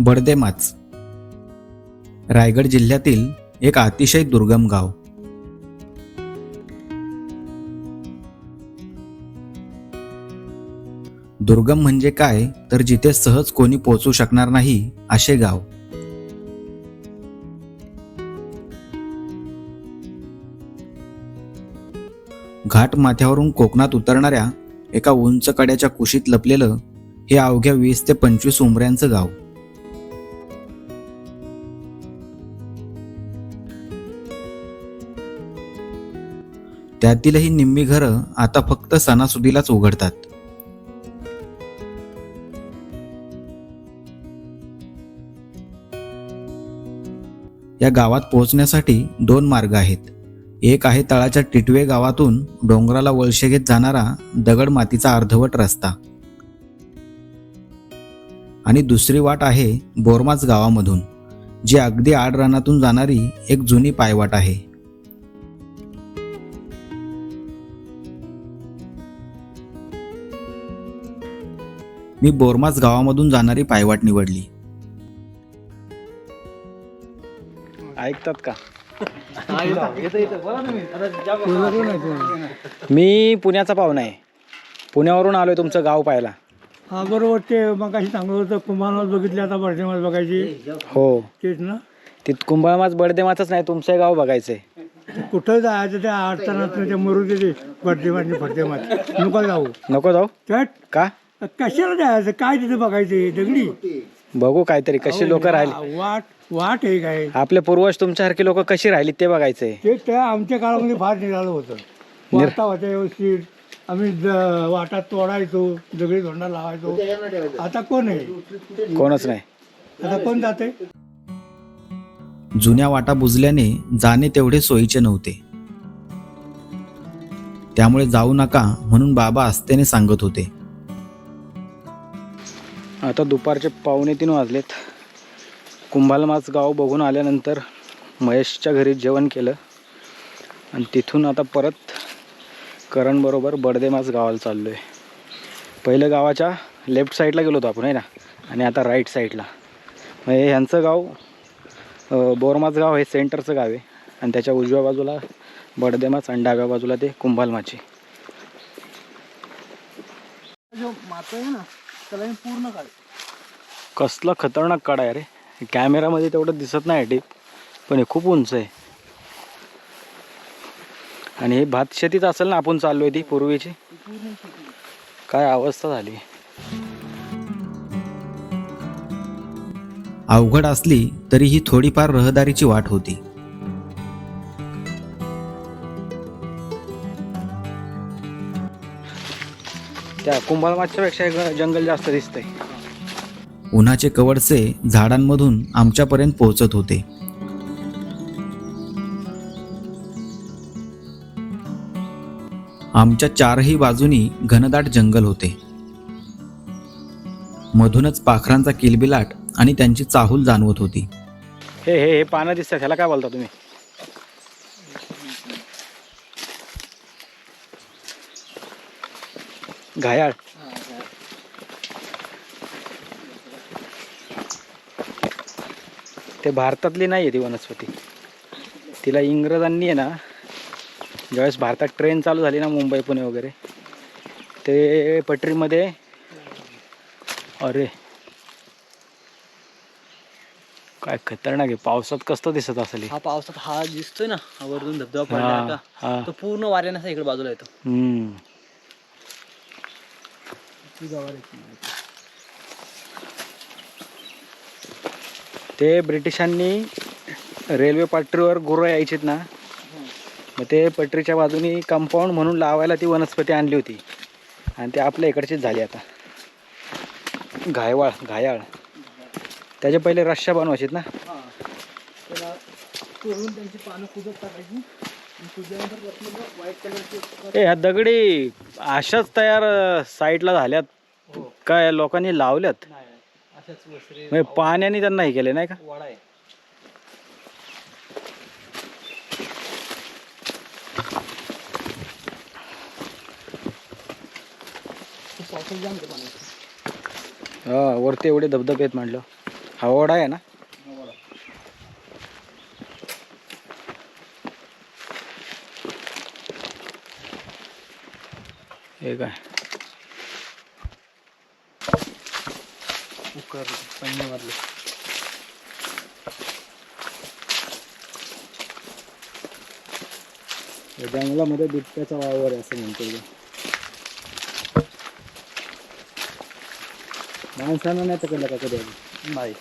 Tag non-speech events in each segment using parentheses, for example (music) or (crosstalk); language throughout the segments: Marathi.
बडदेमाच. रायगड जिल्ह्यातील एक अतिशय दुर्गम गाव. दुर्गम म्हणजे काय? तर जिथे सहज कोणी पोहोचू शकणार नाही असे गाव. घाट माथ्यावरून कोकणात उतरणाऱ्या एका उंच कड्याच्या कुशीत लपलेलं हे अवघ्या वीस ते पंचवीस उमऱ्यांचं गाव. त्यातीलही निम्मी घरं आता फक्त सणासुदीलाच उघडतात. या गावात पोहोचण्यासाठी दोन मार्ग आहेत. एक आहे तळाच्या टिटवे गावातून डोंगराला वळशे घेत जाणारा दगड मातीचा अर्धवट रस्ता. आणि दुसरी वाट आहे बोरमाच गावामधून जी अगदी आड रानातून जाणारी एक जुनी पायवाट आहे. मी बोरमाच गावामधून जाणारी पायवाट निवडली. ऐकतात का? मी पुण्याचा पाहुणा आहे. पुण्यावरून आलोय तुमचं गाव पाहायला. हा बरोबर. ते मग अशी चांगलं होतं कुंभारनाथ बघितले आता बर्धेमात बघायची. हो. तेच ना? तिथ कुंभाळमाच बडदेमाचंच नाही तुमचं गाव बघायचंय. ते कुठं जायचं त्या अडचणात ते मरू दे बर्धेमात नको जाऊ. नको जाऊ? का? कशाला जायचं काय तिथे बघायचं दगडी? बघू काहीतरी कशी लोक राहिली. वाट वाट आहे काय? आपले पूर्वज तुमच्यासारखी लोक कशी राहिली ते बघायचंय. ते त्या आमच्या काळामध्ये फार निघालं होतं. वाटा होत्या व्यवस्थित. आम्ही वाटात तोडायचो दगडी धोंडा लावायचो. आता कोण आहे? कोणच नाही. आता कोण जाते जुन्या वाटा बुजल्याने जाणे तेवढे सोयीचे नव्हते. त्यामुळे जाऊ नका म्हणून बाबा असतेने सांगत होते. आता दुपारचे पावणे तीन वाजलेत. कुंभालमाच गाव बघून आल्यानंतर महेशच्या घरी जेवण केलं. आणि तिथून आता परत करणबरोबर बडदेमाच गावाला चाललो आहे पहिलं गावाच्या लेफ्ट साईडला गेलो होतो आपण आहे ना? आणि आता राईट साईडला. म्हणजे ह्यांचं गाव बोरमास बोरमाच गाव हे सेंटरचं गाव आहे. आणि त्याच्या उजव्या बाजूला बडदेमाच आणि डाव्या बाजूला ते कुंभालमाची. कसला खतरनाक काढा आहे रे. कॅमेरामध्ये तेवढं दिसत नाही टीप पण हे खूप उंच आहे. आणि हे भात शेतीच असेल ना आपण चाललोय ती पूर्वीची. काय अवस्था झाली. अवघड असली तरी ही थोडीफार रहदारीची वाट होती. त्या कुंभालमाच्या पेक्षा हे जंगल जास्त दिसतंय. उन्हाचे कवडचे झाडांमधून आमच्यापर्यंत पोहोचत होते. आमच्या चारही बाजूनी घनदाट जंगल होते. मधूनच पाखरांचा किलबिलाट आणि त्यांची चाहूल जाणवत होती. हे हे हे पानं दिसतात ह्याला काय बोलता तुम्ही? घायाळ. ते भारतातली नाही आहे ती वनस्पती. तिला इंग्रजांनी आहे ना ज्यावेळेस भारतात ट्रेन चालू झाली ना मुंबई पुणे वगैरे ते पटरीमध्ये अरे काय खतरनाक आहे. पावसात कसं दिसत असेल हे. पावसात हा दिसतोय ना वरतून धबधबा पडला पूर्ण वाऱ्यानं असा इकडे बाजूला येतो. हम्म. ते ब्रिटिशांनी रेल्वे पटरीवर गुरं यायचीत ना. मग ते पटरीच्या बाजूनी कंपाऊंड म्हणून लावायला ती वनस्पती आणली होती. आणि ते आपल्या इकडचीच झाली आता. घायवाळ घायाळ. त्याचे पहिले रश्या बनवायचीत ना. ए ह्या दगडी अशाच तयार साईडला झाल्यात. काय लोकांनी लावल्यात. म्हणजे पाण्याने त्यांना हे केले नाही का? वाडा आहे. हा वरती एवढे धबधबे आहेत म्हटलं. हा ओढा आहे ना? हे काय? कुकर पन्नीमधले या जंगलामध्ये बिबट्याचा वावर आहे असं म्हणतो. माणसानं नाही पकडलं का कधी नाही.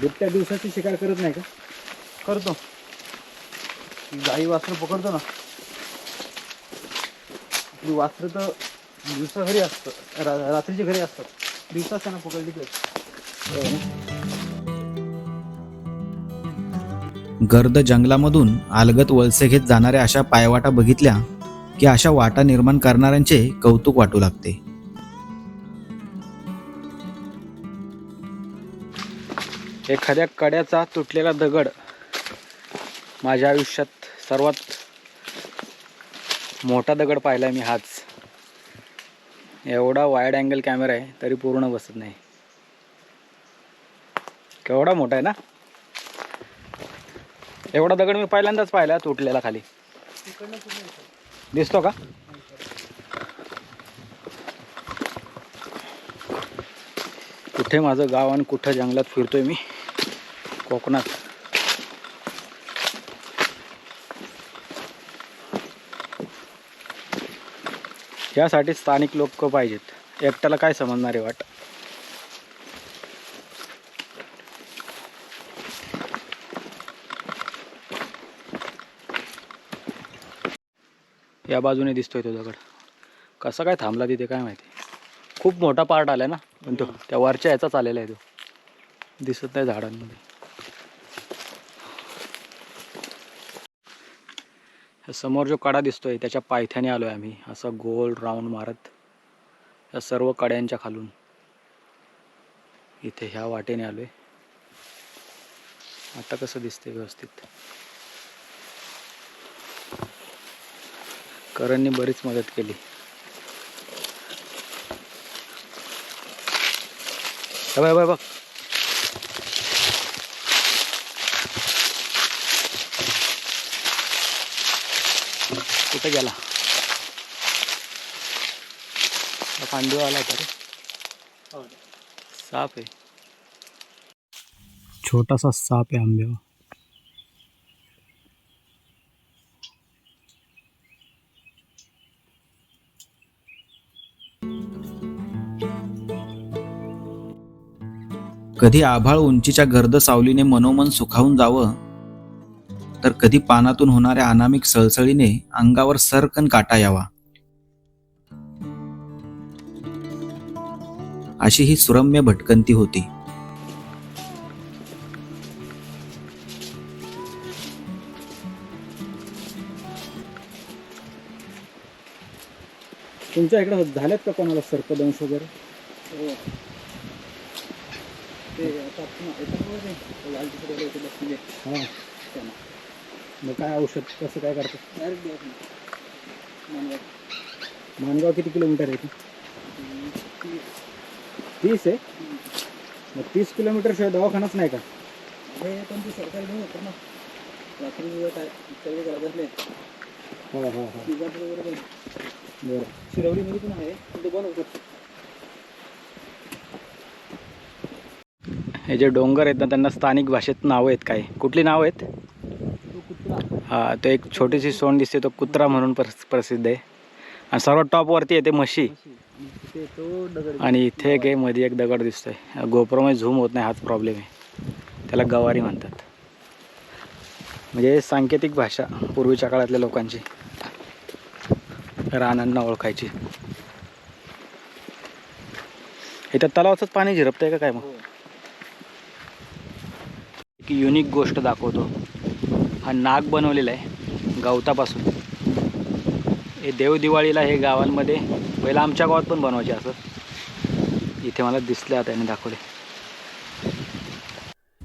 बिबट्या दिवसाची शिकार करत नाही का? करतो. गाई वासरं पकडतो ना आपली वासरं तर दिवसा घरी असतं रा रात्रीच्या घरी असतात. दिवसाच त्यांना पकडली की गर्द जंगलामधून अलगत वळसे घेत जाणाऱ्या अशा पायवाटा बघितल्या की अशा वाटा निर्माण करणाऱ्यांचे कौतुक वाटू लागते. एखाद्या कड्याचा तुटलेला दगड माझ्या आयुष्यात सर्वात मोठा दगड पाहिला मी हाच. एवढा वाईड अँगल कॅमेरा आहे तरी पूर्ण बसत नाही. केवढा मोठा आहे ना? एवढा दगड मी पहिल्यांदाच पाहिला तुटलेला खाली. दिसतो का? कुठे माझं गाव आणि कुठं जंगलात फिरतोय मी? कोकणात. यासाठी स्थानिक लोक पाहिजेत. एकट्याला काय समजणार आहे वाट? या बाजूने दिसतोय तो दगड. कसा काय थांबला तिथे काय माहिती? खूप मोठा पार्ट आलाय ना पण तो त्या वरच्या याचाच आलेला आहे तो. दिसत नाही झाडांमध्ये. समोर जो कडा दिसतोय त्याच्या पायथ्याने आलोय आम्ही. असा गोल राऊंड मारत या सर्व कड्यांच्या खालून. इथे ह्या वाटेने आलोय. आता कसं दिसतंय व्यवस्थित? करणने बरीच मदत केली. बघ. हे कुठे गेला पांडू आला होता रे. साप आहे. छोटासा साप आहे आंब्यावर. कधी आभाळ उंचीच्या गर्द सावलीने मनोमन सुखावून जावं तर कधी पानातून होणाऱ्या अनामिक सळसळीने अंगावर सरकन काटा यावा अशी ही सुरम्य भटकंती होती तुमच्या इकडे झालेत का कोणाला सर्पदंश वगैरे हा मग काय औषध कसं काय करतात? मानगाव किती किलोमीटर आहे? तीस आहे? मग तीस किलोमीटर शिवाय दवाखानाच नाही का? सरकारी नाही होतं ना. रात्री काय सर्व करत असले हो हो हो. बरं. शिरवलीमध्ये पण आहे पण तो बंद होतो हे जे डोंगर आहेत ना त्यांना स्थानिक भाषेत नावं आहेत काय? कुठली नावं आहेत? तो हा तो एक छोटीशी सोंड दिसते तो कुत्रा म्हणून प्रस प्रसिद्ध आहे. आणि सर्वात टॉपवरती आहे ते म्हशी. आणि इथे एक आहे मध्ये एक दगड दिसतोय. गोप्रोमध्ये झूम होत नाही हाच प्रॉब्लेम आहे. त्याला गवारी म्हणतात. म्हणजे सांकेतिक भाषा पूर्वीच्या काळातल्या लोकांची. रानांना ओळखायची. इथं तलावाचंच पाणी झिरपतंय का काय मग? एक युनिक गोष्ट दाखवतो. हा नाग बनवलेला आहे गवतापासून. हे देवदिवाळीला हे गावांमध्ये पहिला आमच्या गावात पण बनवायचे असं. इथे मला दिसलं त्याने दाखवले.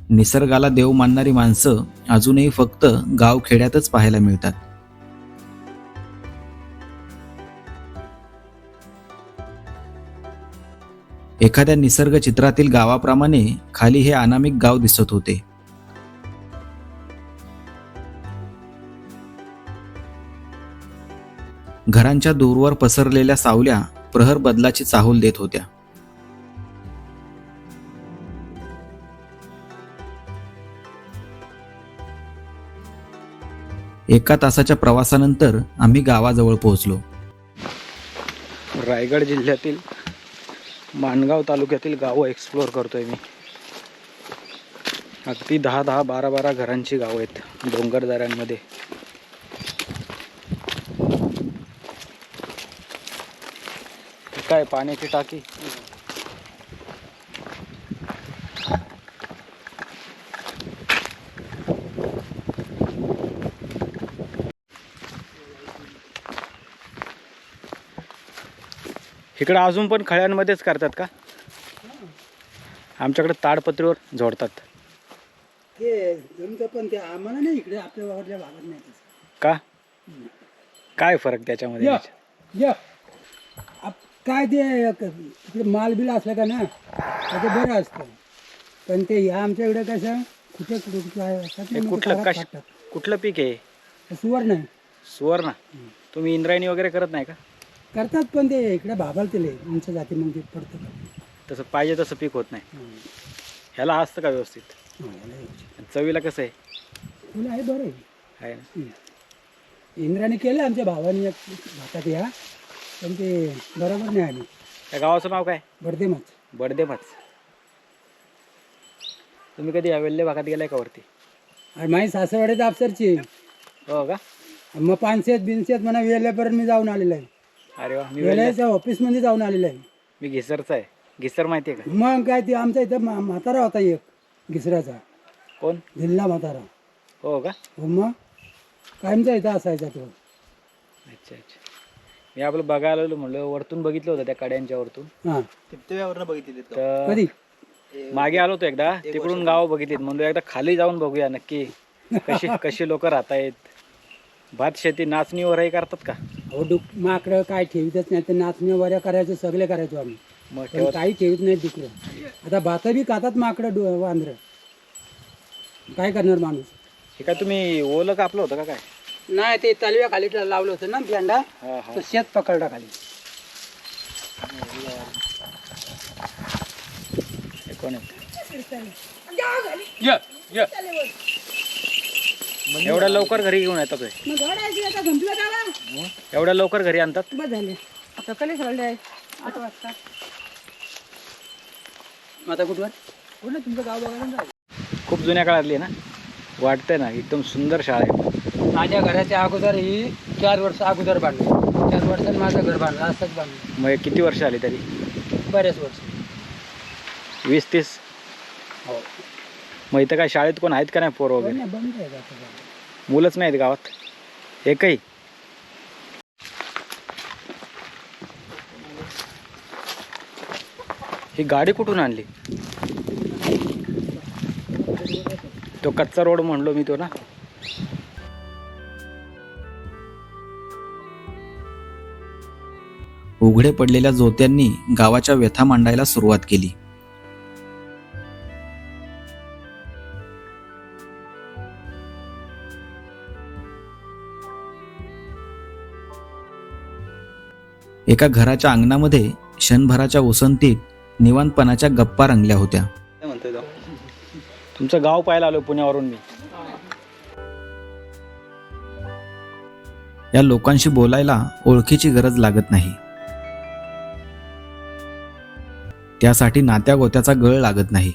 निसर्गाला देव मानणारी माणसं अजूनही फक्त गावखेड्यातच पाहायला मिळतात. एखाद्या निसर्ग चित्रातील गावाप्रमाणे खाली हे अनामिक गाव दिसत होते. घरांच्या दूरवर पसरलेल्या सावल्या प्रहर बदलाची चाहूल देत होत्या. एका तासाच्या प्रवासानंतर आम्ही गावाजवळ पोहोचलो. रायगड जिल्ह्यातील माणगाव तालुक्यातील गावं एक्सप्लोअर करतोय मी. अगदी दहा दहा बारा बारा घरांची गावं आहेत डोंगरदऱ्यांमध्ये. काय पाण्याची टाकी? इकडं अजून पण खळ्यांमध्येच करतात का? आमच्याकडे ताडपत्रीवर जोडतात ते जमतं पण ते आम्हाला नाही इकडे आपल्या वावरच्या भागात नाही तसं. का? काय फरक त्याच्यामध्ये? या. काय ते तिकडे माल बिल असला का ना तर ते बरं असतं. पण ते ह्या आमच्या इकडे कसं कुठे कुठे कुठे आहे? असतात ना, हे मग ते कुठलं खराब कश टाकतात. कुठलं पीक आहे? सुवर्ण आहे. सुवर्ण. तुम्ही इंद्रायणी वगैरे करत नाही का? करतात पण ते इकडे भाबाल ते उंच जाती मग ते. पडतं तसं पाहिजे तसं पीक होत नाही. ह्याला असतं का व्यवस्थित? आणि चवीला कसं आहे? तुला आहे बरं आहे. आहे ना. इंद्राने केलं आमच्या भावाने एक भातात या पण ते बरोबर नाही आली. त्या गावाचं नाव काय? बडदे माच बडदेमाच तुम्ही कधी वेल्ले भागात गेलाय का वरती? आणि माझी सासरवाडीत अफसरची हो का? मग पानशेत बिनशेत म्हणा वेल्यापर्यंत मी जाऊन आलेलो आहे. अरे वा मी वेल्ले वेल्याच्या ऑफिसमध्ये जाऊन आलेलो आहे. मी घिसरचा आहे. घिसर माहिती आहे का? मग काय ते आमचा इथं म्हा- म्हातारा होता एक घिसऱ्याचा. कोण? धिल्ला म्हातारा. हो का? हो मग कायमचा इथं असायचा तो. अच्छा अच्छा. मी आपलं बघायला आलो म्हणलं वरतून बघितलं होतं त्या कड्यांच्या वरतून. हां. तर कधी? मागे आलो होतो एकदा तिकडून गाव बघितलीत. म्हणलो एकदा खाली जाऊन बघूया नक्की. कशी (laughs) कशी लोक राहत आहेत भात शेती नाचणीवरही करतात का? हो डुक माकडं काय ठेवीतच नाही तर नाचण्या वऱ्या करायचं सगळे करायचो आम्ही. मग पण ठेवत काही ठेवीत नाही डुकरं आता भात बी खातात माकडं डु वांद्र. काय करणार माणूस? हे काय तुम्ही ओलं कापलं होतं का काय? नाही ते तलव्या खाली लावलं होतं ना हा हा. तर शेत पकडला खाली. हे कोण आहे? एवढ्या लवकर घरी घेऊन येतात? एवढ्या लवकर घरी आणतात? झाले. आता कधी सोडले आहे. आठ वाजता. आता कुठवर? कुठलं तुमचं गाव बघायला खूप जुन्या काळातली आहे ना? वाटतंय ना एकदम सुंदर शाळा आहे. माझ्या घराच्या अगोदर ही चार वर्ष अगोदर बांधलं. चार वर्षांनी माझं घर बांधलं असंच बांधलं. मग किती वर्ष आली तरी? बरेच वर्ष. वीस तीस? हो. मग इथं काय शाळेत कोण आहेत का नाही पोर वगैरे? नाही, बंद आहे आता सगळं. मुलंच नाहीत गावात? एकही? ही गाडी कुठून आणली? तो कच्चा रोड म्हणलो मी तो ना. उघडे पडलेल्या जोत्यांनी गावाच्या व्यथा मांडायला सुरुवात केली. एका घराच्या अंगणामध्ये क्षणभराच्या उसंतीत निवांतपणाच्या गप्पा रंगल्या होत्या. तुमचं गाव पाहायला आलो पुण्यावरून मी. या लोकांशी बोलायला ओळखीची गरज लागत नाही. त्यासाठी नात्या गोत्याचा गळ लागत नाही.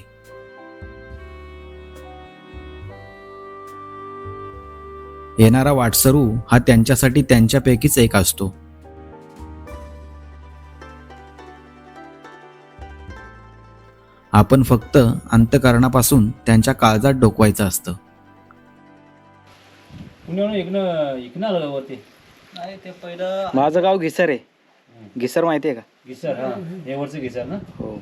येणारा वाटसरू हा त्यांच्यासाठी त्यांच्यापैकीच एक असतो. आपण फक्त अंतकरणापासून त्यांच्या काळजात डोकवायचं असतं. माझं गाव घिसर आहे. घिसर माहिती आहे का? हा. हे वरचं ना? हो.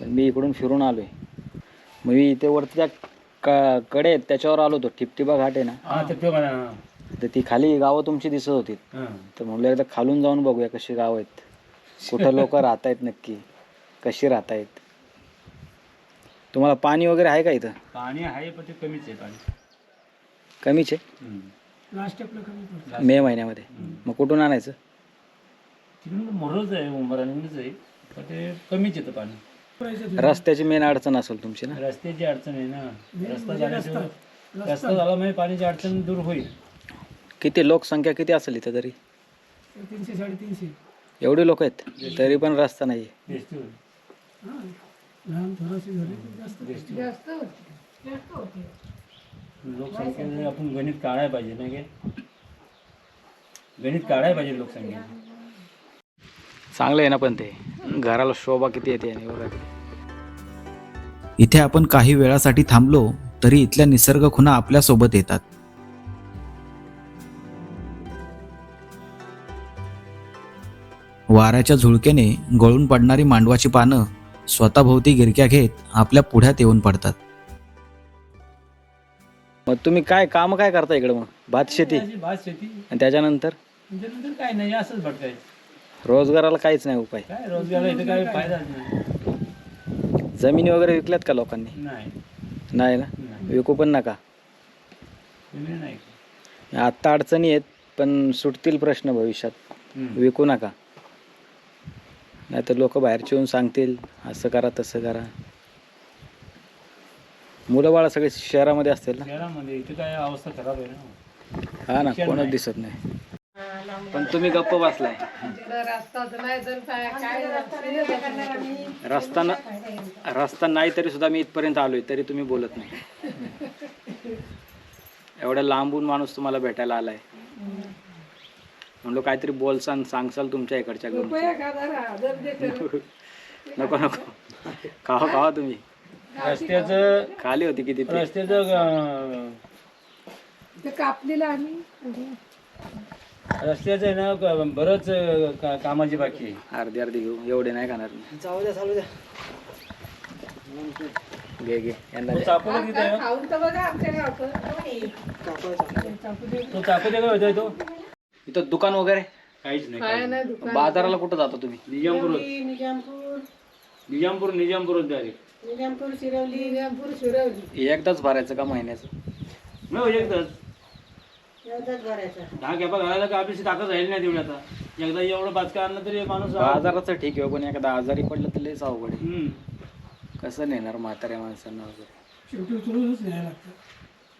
मी इकडून फिरून आलोय. मग मी इथे वरती त्या क- कडे आहेत त्याच्यावर आलो होतो. ठिपटिबा घाट आहे ना? हा ते तो म्हणा तर ती खाली गावं तुमची दिसत होती. हा. तर म्हणलं एकदा खालून जाऊन बघूया कशी गाव आहेत. कुठं (laughs) लोक राहत आहेत नक्की? कशी राहतायत तुम्हाला पाणी वगैरे आहे का इथं? पाणी आहे पण ते कमीच आहे पाणी. कमीच आहे? लास्ट. मे महिन्यामध्ये. मग कुठून आणायचं? तिकडून मोरच आहे उंबरांनीच आहे पण ते कमीच येतं पाणी. रस्त्याची मेन अडचण असेल तुमची ना? रस्त्याची अडचण आहे ना. रस्ता झाल्याशिवाय रस्ता झाला म्हणजे पाण्याची अडचण दूर होईल. किती लोकसंख्या किती असेल इथं तरी? तीनशे साडेतीनशे. एवढे लोक आहेत तरी पण रस्ता नाही लोकसंख्या आपण गणित काढायला पाहिजे ना गणित काढायला पाहिजे लोकसंख्या. चांगलं आहे ना पण ते. घराला शोभा किती येते. इथे आपण काही वेळासाठी थांबलो तरी इथल्या निसर्ग खुणा आपल्यासोबत येतात. वाऱ्याच्या झुळकेने गळून पडणारी मांडवाची पानं स्वतःभोवती गिरक्या घेत आपल्या पुढ्यात येऊन पडतात. मग तुम्ही काय काम काय करता इकडे मग? भात शेती? भात शेती. आणि त्याच्यानंतर? त्याच्यानंतर काय नाही असंच भटकायचं. रोजगाराला काहीच नाही उपाय. काय रोजगार इथं काय फायदा नाही. जमिनी वगैरे विकल्यात का लोकांनी? नाही. नाही ना? नाही. विकू पण नका. तुम्ही नाही. आत्ता अडचणी आहेत पण सुटतील प्रश्न भविष्यात. हम्म. विकू नका. नाही तर लोक बाहेरचे येऊन सांगतील असं करा तसं करा. मुलं बाळा सगळे शहरामध्ये असतील ना? शहरामध्ये इथं काय अवस्था खराब आहे ना? हा ना शिक्षण कोणच नाही. दिसत नाही. पण तुम्ही गप्प बसलाय. रस्ता न रस्ता नाही तरी सुद्धा मी इथपर्यंत आलोय तरी तुम्ही बोलत नाही. एवढ्या लांबून माणूस तुम्हाला भेटायला आलाय. म्हणलो काहीतरी बोलसान सांगसाल तुमच्या इकडच्या घरून. नको नको खावा खावा तुम्ही. रस्त्याचं खाली होती किती? रस्त्याचं कापलेलं आम्ही. रस्त्याचं आहे ना क- बरंच अं, का- कामाची बाकी आहे. अर्धी अर्धी घेऊ. एवढे नाही खाणार मी. जाऊ द्या चालू द्या. घे घे. यांना तो दे. चाकू बघ इथं आहे. खाऊन तर बघा आमच्या गावचं तो चाकू तो? इथं दुकान वगैरे? काहीच नाही काय काहीच नाही. दुकान. बाजाराला कुठं जाता तुम्ही. निजामपूर. निजामपूर. निजामपूर निजामपूर डायरेक्ट निजामपूर शिरवली निजामपूर शिरवली. एकदाच भरायचं का महिन्याचं? नाही एकदाच. एवढंच भरायचं दहा कॅपा घालायला का आपली ताकद राहील नाही तेवढी आता. एकदा एवढं आणलं तरी माणूस बाजाराचं ठीक आहे पण एखादा आजारी पडलं तर लयच अवघड आहे. हम्म. कसं नेणार म्हाताऱ्या माणसांना वगैरे? शेवटी उचलूनच न्यायला लागतं.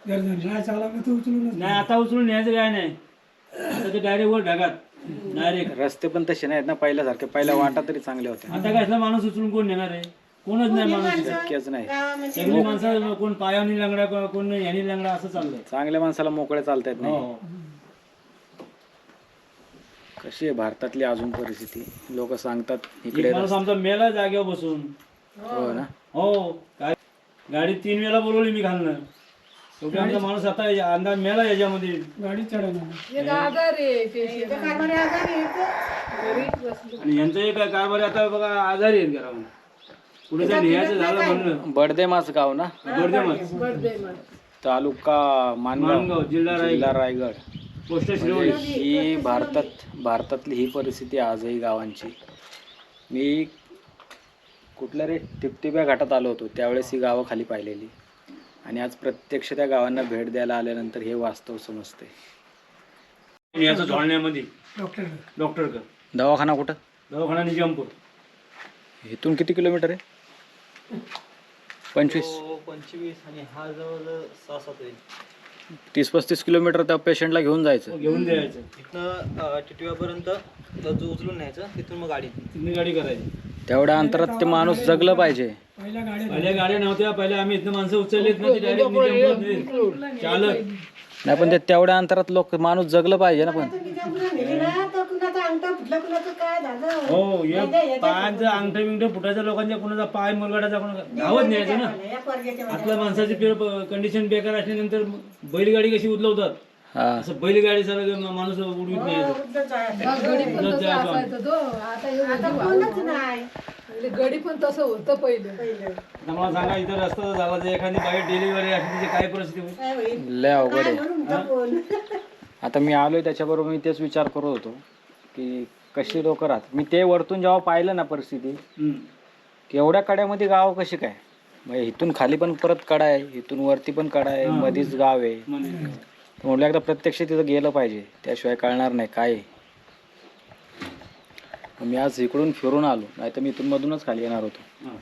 जर नाही. चालला तर उचलूनच नाही आता उचलून न्यायचं काय नाही. आता ते डायरेक्ट वर ढगात. डायरेक्ट रस्ते पण तसे नाहीत ना पहिल्यासारखे. पहिल्या वाटा तरी चांगल्या होत्या. आता काय असला माणूस उचलून कोण नेणार आहे? कोणच नाही माणूस. शक्यच नाही. सगळी माणसं कोण पायानी लंगडा को- कोण यानी लंगडा असं चाललंय. चांगल्या माणसाला मोकळे चालता येत नाही. हो. कशी आहे भारतातली अजून परिस्थिती? लोक सांगतात इकडे एक माणूस आमचा मेला जागेवर बसून. हो ना? हो काय? गाडी तीन वेळा बोलवली मी घालणं. शेवटी आमचा माणूस आता या- अंदाज मेला याच्यामध्ये. गाडी चढवणार. एक आजार आहे patient. घरीच बसलो. आणि यांचं एक कारभार आता बघा आजारी आहेत घरामध्ये. पुढे झालं म्हणलं बडदेमाच गाव ना? मग मध्ये. तालुका मानगाव. मानगाव जिल्हा रायगड. जिल्हा रायगड. पोस्ट शिरवली ही भारतात भारतातली ही परिस्थिती आजही गावांची. मी कुठल्या रे टिपटिप्या घाटात आलो होतो त्यावेळेस ही गावं खाली पाहिलेली. आणि आज प्रत्यक्ष त्या गावांना भेट द्यायला आल्यानंतर हे वास्तव समजते याचं झोळण्यामध्ये. डॉक्टर. डॉक्टर का दवाखाना कुठं? दवाखाना निजामपूर. इथून किती किलोमीटर आहे? पंचवीस. पंचवीस आणि हा जवळ सहा सात होईल तीस पस्तीस किलोमीटर त्या पेशंटला घेऊन जायचं. घेऊन द्यायचं इथनं टिटव्यापर्यंत जो उचलून न्यायचं तिथून मग गाडी. तिथली गाडी करायची. तेवढ्या अंतरात ते माणूस जगलं पाहिजे. पहिल्या गाड्या नव्हत्या. पहिल्या आम्ही इथनं माणसं उचललीत ना ती नाही पण ते तेवढ्या अंतरात लोक माणूस जगलं पाहिजे ना पण. हो हे पायांचं अंगठे बिंगठे फुटायच्या लोकांच्या कोणाचा पाय मुरगाडाचा कोणाचा धावत न्यायचं ना? आपल्या माणसाची कंडिशन बेकार असल्यानंतर बैलगाडी कशी उचलवतात? हा. असं बैलगाडी सारखं माणूस उडवीत गडी पण तसं हे वाढलं. गडी पण तसं होतं पहिलं. आता मला सांगा इथं रस्ता झाला तर एखादी बाई डिलिव्हरी असली तिची काय परिस्थिती होईल? लय अवघड आहे. आता मी आलोय त्याच्याबरोबर मी तेच विचार करत होतो की कशी लोक राहतात? मी ते वरतून जेव्हा पाहिलं ना परिस्थिती हम्म. एवढ्या कड्यामध्ये गाव कशी काय? म्हणजे इथून खाली पण परत कडा आहे इथून वरती पण कडा आहे हा. मध्येच गाव आहे. म्हणजे म्हटलं एकदा प्रत्यक्ष तिथं गेलं पाहिजे त्याशिवाय कळणार नाही काय आहे. मी आज इकडून फिरून आलो नाही तर मी इथून मधूनच खाली येणार होतो. हा.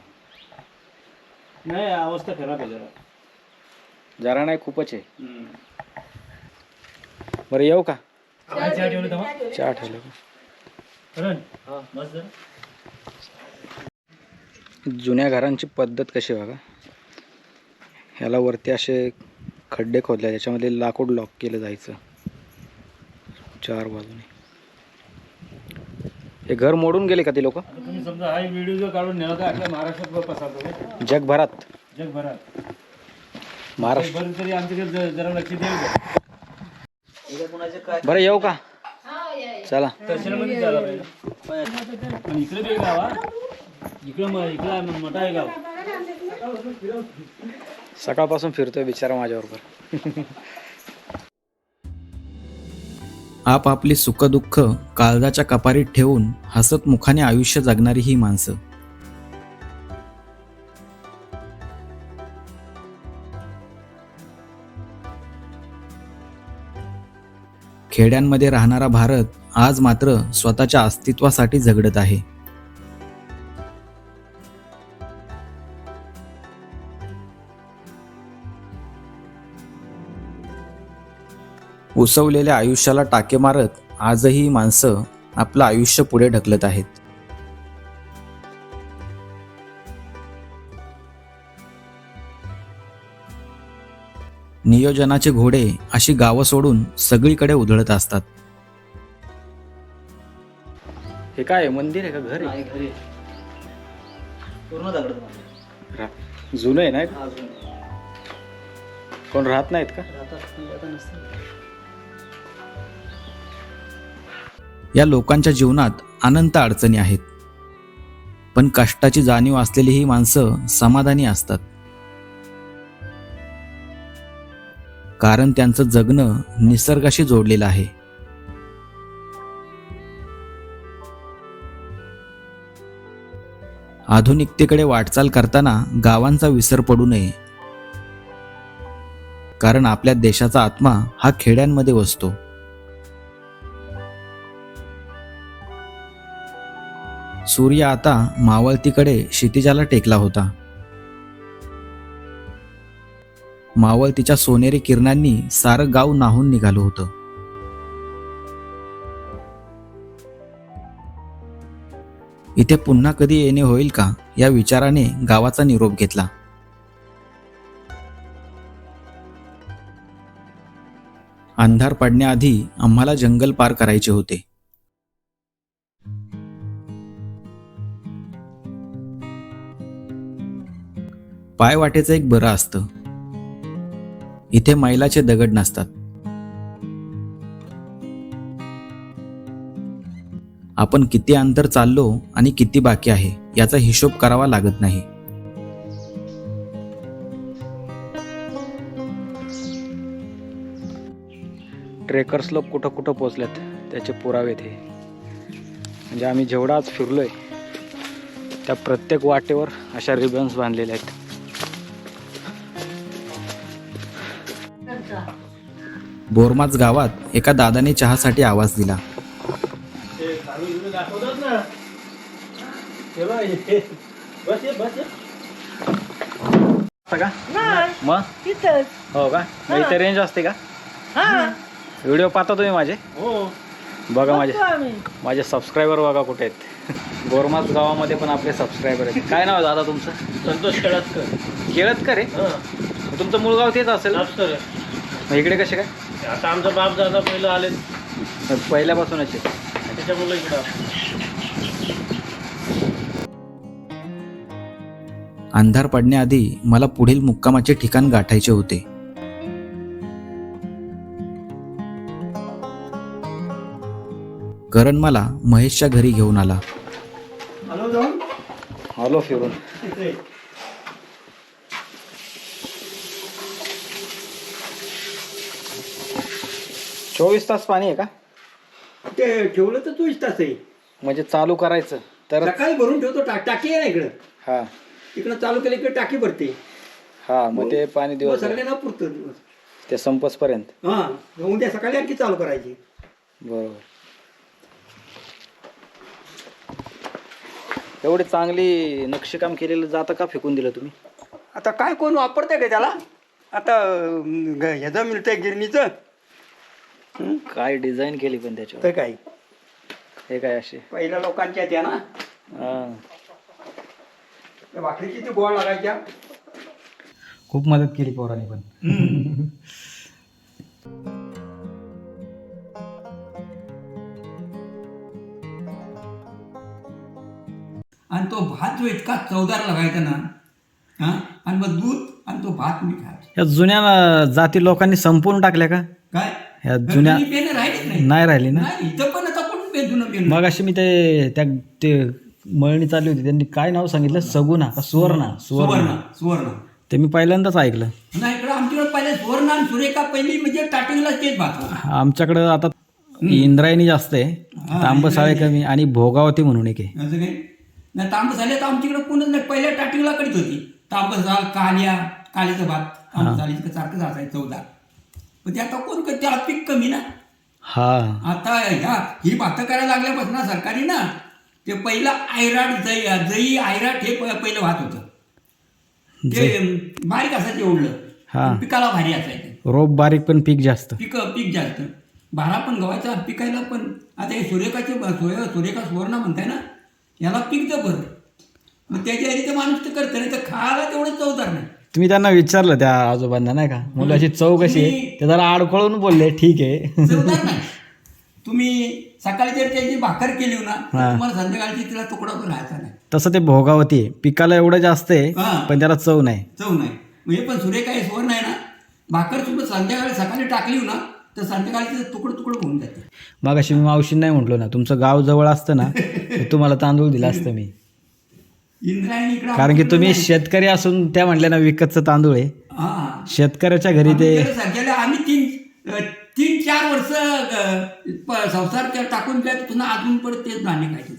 नाही अवस्था खराब आहे जरा. जरा नाही खूपच आहे. हम्म. बरं येऊ का? काय चहा ठेवलं तेव्हा चहा ठेवलं का? जुन्या घरांची पद्धत कशी बघा. ह्याला वरती असे खड्डे खोदले त्याच्यामध्ये लाकूड लॉक केलं जायचं. चार बाजूने. हे घर मोडून गेले का ते लोक? आता तुम्ही समजा हा व्हिडिओ जर काढून नेला तर आपल्या महाराष्ट्रात पसरतो काय? जगभरात. जगभरात. महाराष्ट्र? बरं येऊ का? चला. दर्शनामध्ये झाला पाहिजे. पण इकडे बी एक गाव. इकडं म- इकडं मोठा आहे गाव. सकाळपासून फिरतोय बिचारा माझ्याबरोबर. आपापली सुखदुःख काळजाच्या कपारीत ठेवून हसत मुखाने आयुष्य जगणारी ही माणसं. खेड्यांमध्ये राहणारा भारत आज मात्र स्वतःच्या अस्तित्वासाठी झगडत आहे. उसवलेल्या आयुष्याला टाके मारत आजही माणसं आपलं आयुष्य पुढे ढकलत आहेत. नियोजनाचे घोडे अशी गावं सोडून सगळीकडे उधळत असतात. हे काय आहे? मंदिर आहे का? घर आहे? पूर्ण दगड. रा- जुनं आहे ना अजून कोण राहत नाहीत का? या लोकांच्या जीवनात अनंत अडचणी आहेत. पण कष्टाची जाणीव असलेली ही माणसं समाधानी असतात. कारण त्यांचं जगणं निसर्गाशी जोडलेलं आहे. आधुनिकतेकडे वाटचाल करताना गावांचा विसर पडू नये. कारण आपल्या देशाचा आत्मा हा खेड्यांमध्ये वसतो. सूर्य आता मावळतीकडे क्षितिजाला टेकला होता. मावळतीच्या सोनेरी किरणांनी सारं गाव नाहून निघालं होतं. इथे पुन्हा कधी येणे होईल का या विचाराने गावाचा निरोप घेतला. अंधार पडण्याआधी आम्हाला जंगल पार करायचे होते. पायवाटेचं एक बरं असतं. इथे मैलाचे दगड नसतात. आपण किती अंतर चाललो आणि किती बाकी आहे याचा हिशोब करावा लागत नाही. ट्रेकर्स लोक कुठं कुठं पोचल्यात त्याचे पुरावे ते. म्हणजे आम्ही जेवढा आज फिरलोय त्या प्रत्येक वाटेवर अशा रिबन्स बांधलेल्या आहेत. बोरमाच गावात एका दादाने चहासाठी आवाज दिला. का मग हो का मग इथे रेंज असते का? व्हिडिओ पाहता तुम्ही माझे? हो बघा माझे. माझे सबस्क्रायबर बघा कुठे आहेत. (laughs) बोरमास गावामध्ये पण आपले सबस्क्रायबर आहेत. काय नाव आहे दादा तुमचं? संतोष खेळातकर केळत का रे हां. मग तुमचं मूळ गाव तेच असेल? मग इकडे कसे काय? आता आमचा बाप दादा पहिलं आले. पहिल्यापासूनच आहे. त्याच्यामुळे इकडं अंधार पडण्याआधी मला पुढील मुक्कामाचे ठिकाण गाठायचे होते. करण मला महेशच्या घरी घेऊन आला. आलो फिरून. चोवीस तास पाणी आहे का? ते ठेवलं तर चोवीस तास आहे. म्हणजे चालू करायचं तर सकाळी भरून ठेवतो टा- टाकी आहे ना इकडं. हा. इकडं चालू केलं की टाकी भरते. हा मग ते पाणी मग दिवस सगळ्यांना पुरतं दिवस. ते संपसपर्यंत. हा मग उद्या सकाळी आणखी चालू करायची. बरोबर. एवढी चांगली नक्षीकाम केलेलं जातं का फेकून दिलं तुम्ही? आता काय कोण वापरतंय का त्याला? आता अं, ग- ह्याचं मिळतंय गिरणीचं. काय डिझाईन केली पण त्याच्यावर? तर काय? हे काय असे पहिल्या लोकांच्या त्या ना? हा. त्या भाकरी किती गोळ लागायच्या? खूप मदत केली पोरांनी पण. आणि तो भात जो इतका चवदार लागायचा ना हा आणि मग दूध आणि तो भात मी खायचो. या जुन्या जाती लोकांनी संपवून टाकल्या का? ह्या जुन्या जुनी पेनं राहिलीच नाही. नाही राहिली ना? नाही इथं पण आता कोण पे जुनं पेन? मग अशी मी ते त्या ते मळणी चालली होती त्यांनी काय नाव सांगितलं? सगुना का सुवर्णा? सुवर्ण सुवर्ण. सुवर्ण ते मी पहिल्यांदाच ऐकलं. नाही इकडं आमच्याकडे पहिले सुवर्ण आणि सुरेखा पहिली म्हणजे स्टार्टिंगला तेच भात होता. आमच्याकडं आता इंद्रायणी जास्त आहे तांबसाळे कमी आणि भोगावती म्हणून एक आहे. असं काही नाही तांबस झाले तर आमच्याकडे कोणच नाही पहिल्या स्टार्टिंगला करीत होती. तांबस झाल काल्या कालीचं भात सारखंच असायचं चवदार पण ते आता कोण करते? त्याला पीक कमी ना. हा. आता ह्या ही भातं करायला लागल्यापासून ना सरकारी ना ते पहिलं आयराट जई जई आयराट हे प- पहिलं भात होतं. ते बारीक असायचं एवढलं हा. पिकाला भारी असायचं. रोप बारीक पण पीक जास्त. पीक पीक जास्त. भारा पण गव्हाचा पिकायला पण आता हे सूर्यकाचे सूर्य सूर्यका सुवर्ण म्हणताय ना याला पीक जर बरं मग त्याच्या आधी तर माणूस तर करतं नाही तर खायला तेवढं चवदार नाही. तुम्ही त्यांना विचारलं त्या आजोबांना नाही का? मुलाची चव कशी आहे? ते जरा आडखळून बोलले ठीक आहे. चवदार नाही. तुम्ही सकाळी जर त्याची भाकर केली ना तर हा. तुम्हाला संध्याकाळची तिला तुकडा पण राहायचा नाही. तसं ते भोगावती आहे. पिकाला एवढं जास्त आहे हा. पण त्याला चव नाही. चव नाही. म्हणजे पण सूर्यकाय सुवर्ण आहे ना. भाकर सुद्धा संध्याकाळी सकाळी टाकली ना तर संध्याकाळी तिचं तुकडं तुकडं होऊन जाते. मग अशी मी मावशी नाही म्हटलो ना तुमचं गाव जवळ असतं ना तर तुम्हाला तांदूळ दिला असतं मी. इंद्रायणी इकडं कारण की तुम्ही. शेतकरी असून त्या म्हटल्या ना विकतचं तांदूळ आहे. हा. शेतकऱ्याच्या घरी ते आम्ही गेल्या आम्ही तीन तीन चार वर्ष प- संसार त्या टाकून त्या पुन्हा अजून परत तेच धान्य खायचे.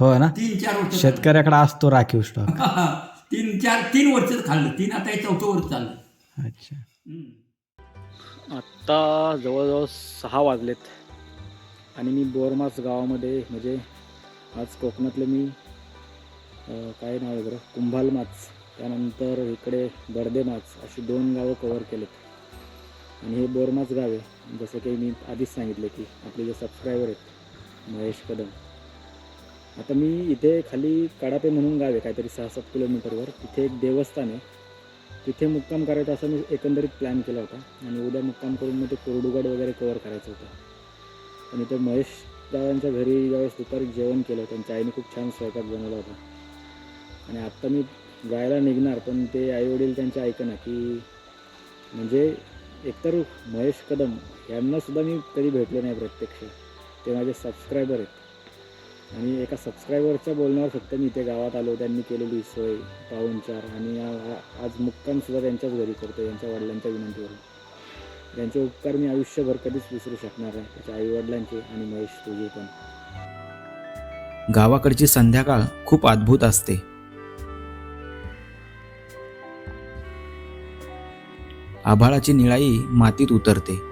हो ना? तीन चार वर्ष शेतकऱ्याकडे असतो राखीव स्टॉक. (laughs) तीन चार तीन वर्ष खाल्लं. तीन आता हे चौथं वर्ष चाललं. अच्छा. हम्म. आत्ता जवळजवळ सहा वाजलेत. आणि मी बोरमास गावामध्ये म्हणजे आज कोकणातलं मी काय नाव आहे बरं? कुंभालमाच त्यानंतर इकडे बर्देमाच अशी दोन गावं कवर केलेत. आणि हे बोरमाच गाव आहे. जसं की मी आधीच सांगितलं की आपले जे सबस्क्रायबर आहेत महेश कदम. आता मी इथे खाली कडापे म्हणून गाव आहे काहीतरी सहा सात किलोमीटरवर. तिथे एक देवस्थान आहे. तिथे मुक्काम करायचा असं मी एकंदरीत प्लॅन केला होता. आणि उद्या मुक्काम करून मग ते कोरडुगड वगैरे कवर करायचं होतं. आणि ते महेश दादांच्या घरी ज्यावेळेस दुपारी जेवण केलं त्यांच्या आईने खूप छान स्वयंपाक बनवला होता. आणि आत्ता मी गायला निघणार पण ते आईवडील त्यांच्या ऐकना की म्हणजे एकतर महेश कदम यांनासुद्धा मी कधी भेटलो नाही प्रत्यक्ष. ते माझे सबस्क्रायबर आहेत. आणि एका सबस्क्रायबरच्या बोलण्यावर फक्त मी इथे गावात आलो त्यांनी केलेली सोय पाहुणचार आणि आज मुक्कामसुद्धा त्यांच्याच घरी करतो त्यांच्या वडिलांच्या विनंतीवरून. त्यांचे उपकार मी आयुष्यभर कधीच विसरू शकणार नाही त्याच्या आईवडिलांचे आणि महेश तुझे पण. गावाकडची संध्याकाळ खूप अद्भुत असते. आभाळाची निळाई मातीत उतरते.